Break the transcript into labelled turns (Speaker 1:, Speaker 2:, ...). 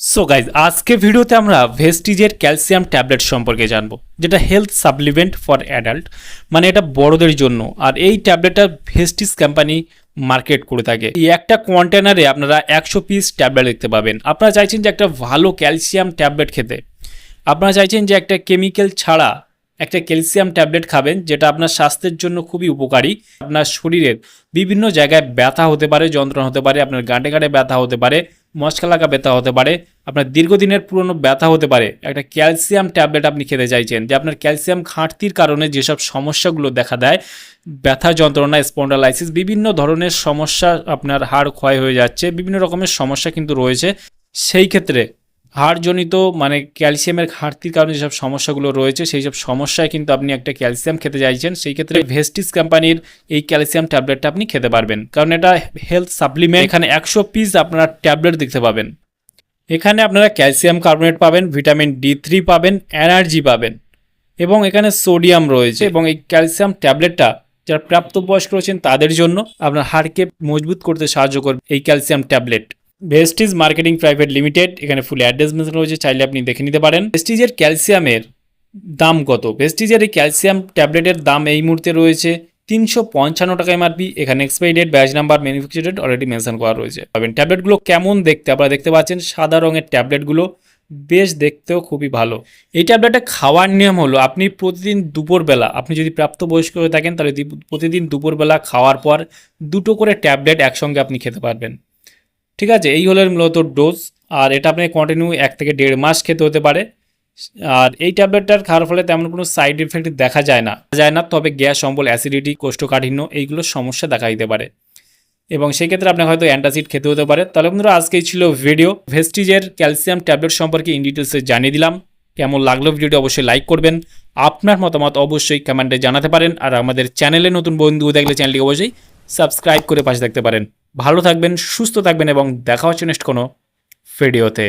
Speaker 1: So guys আজকে ভিডিওতে আমরা ভেস্টিজের ক্যালসিয়াম ট্যাবলেট সম্পর্কে জানব, যেটা হেলথ সাপ্লিমেন্ট ফর অ্যাডাল্ট মানে এটা বড়দের জন্য। আর এই ট্যাবলেটটা ভেস্টিজ কোম্পানি মার্কেট করে থাকে। এই একটা কন্টেনারে আপনারা একশো পিস ট্যাবলেট দেখতে পাবেন। আপনারা চাইছেন যে একটা ভালো ক্যালসিয়াম ট্যাবলেট খেতে। আপনারা চাইছেন যে একটা কেমিক্যাল ছাড়া একটা ক্যালসিয়াম ট্যাবলেট খাবেন, যেটা আপনার স্বাস্থ্যের জন্য খুবই উপকারী। আপনার শরীরের বিভিন্ন জায়গায় ব্যথা হতে পারে, যন্ত্রণা হতে পারে, আপনার গাঁটে গাঁটে ব্যথা হতে পারে মশকা লাগা ব্যথা হতে পারে, আপনার দীর্ঘদিনের পুরনো ব্যথা হতে পারে। একটা ক্যালসিয়াম ট্যাবলেট আপনি খেতে চাইছেন, যে আপনার ক্যালসিয়াম ঘাটতির কারণে যেসব সমস্যাগুলো দেখা দেয়, ব্যথা যন্ত্রণা, স্পন্ডালাইসিস, বিভিন্ন ধরনের সমস্যা আপনার হাড় ক্ষয় হয়ে যাচ্ছে, বিভিন্ন রকমের সমস্যা কিন্তু রয়েছে। সেই ক্ষেত্রে হাড়জনিত মানে ক্যালসিয়ামের ঘাটতির কারণে যেসব সমস্যাগুলো রয়েছে, সেই সব সমস্যায় কিন্তু আপনি একটা ক্যালসিয়াম খেতে চাইছেন, সেই ক্ষেত্রে ভেস্টিস কোম্পানির এই ক্যালসিয়াম ট্যাবলেটটা আপনি খেতে পারবেন। কারণ এটা হেলথ সাপ্লিমেন্ট এখানে একশো পিস আপনারা ট্যাবলেট দেখতে পাবেন। এখানে আপনারা ক্যালসিয়াম কার্বনেট পাবেন, ভিটামিন ডি থ্রি পাবেন, এনার্জি পাবেন এবং এখানে সোডিয়াম রয়েছে এবং এই ক্যালসিয়াম ট্যাবলেটটা যারা প্রাপ্তবয়স্ক রয়েছেন তাদের জন্য আপনার হাড়কে মজবুত করতে সাহায্য করবে এই calcium tablet. Vestige marketing private limited এখানে ফুল অ্যাড্রেস রয়েছে, চাইলে আপনি দেখে নিতে পারেন। ভেস্টিজের ক্যালসিয়ামের দাম কত? ভেস্টিজের এই ক্যালসিয়াম ট্যাবলেটের দাম এই মুহূর্তে রয়েছে তিনশো পঞ্চান্ন টাকা এমআরপি এখানে expiry date batch number manufacture date already mention করা রয়েছে। পাবেন ট্যাবলেটগুলো কেমন দেখতে? আপনারা দেখতে পাচ্ছেন সাদা রঙের ট্যাবলেটগুলো বেশ দেখতেও খুবই ভালো। এই ট্যাবলেটটা খাওয়ার নিয়ম হলো, আপনি প্রতিদিন দুপুরবেলা, আপনি যদি প্রাপ্তবয়স্ক হয়ে থাকেন, তাহলে প্রতিদিন দুপুরবেলা খাওয়ার পর দুটো করে ট্যাবলেট একসঙ্গে আপনি খেতে পারবেন। ঠিক আছে? এই হলো মূলত ডোজ আর এটা আপনি কন্টিনিউ এক থেকে দেড় মাস খেতে হতে পারে। আর এই ট্যাবলেটটার খাওয়ার ফলে তেমন কোনো সাইড এফেক্ট দেখা যায় না। যায় না, তবে গ্যাস, অম্বল অ্যাসিডিটি কোষ্ঠকাঠিন্য এইগুলো সমস্যা দেখা দিতে পারে। এবং সেই ক্ষেত্রে আপনার হয়তো অ্যান্টাসিড খেতে হতে পারে। তাহলে বন্ধুরা আজকেই ছিল ভিডিও ভেস্টিজের ক্যালসিয়াম ট্যাবলেট সম্পর্কে ইন ডিটেলসে জানিয়ে দিলাম। কেমন লাগল ভিডিওটি অবশ্যই লাইক করবেন। আপনার মতামত অবশ্যই কমেন্টে জানাতে পারেন। আর আমাদের চ্যানেলে নতুন বন্ধু দেখলে চ্যানেলটি অবশ্যই সাবস্ক্রাইব করে পাশে থাকতে পারেন। ভালো থাকবেন সুস্থ থাকবেন এবং দেখা হচ্ছে নেক্সট কোনো ভিডিওতে